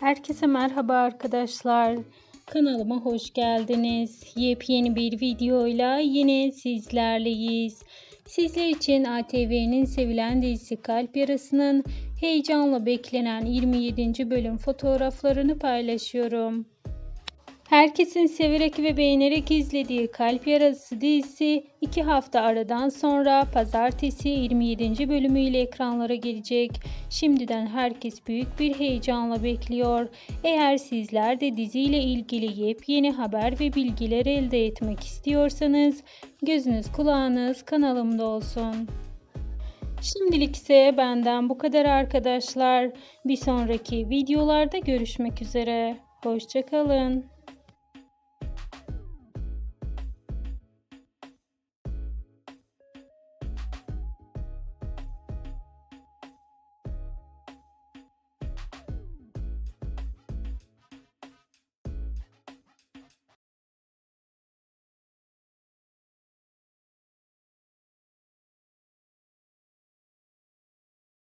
Herkese merhaba arkadaşlar. Kanalıma hoş geldiniz. Yepyeni bir videoyla yine sizlerleyiz. Sizler için ATV'nin sevilen dizisi Kalp Yarası'nın heyecanla beklenen 27. bölüm fotoğraflarını paylaşıyorum. Herkesin severek ve beğenerek izlediği Kalp Yarası dizisi 2 hafta aradan sonra pazartesi 27. bölümüyle ekranlara gelecek. Şimdiden herkes büyük bir heyecanla bekliyor. Eğer sizler de diziyle ilgili yepyeni haber ve bilgiler elde etmek istiyorsanız gözünüz kulağınız kanalımda olsun. Şimdilik ise benden bu kadar arkadaşlar. Bir sonraki videolarda görüşmek üzere. Hoşçakalın.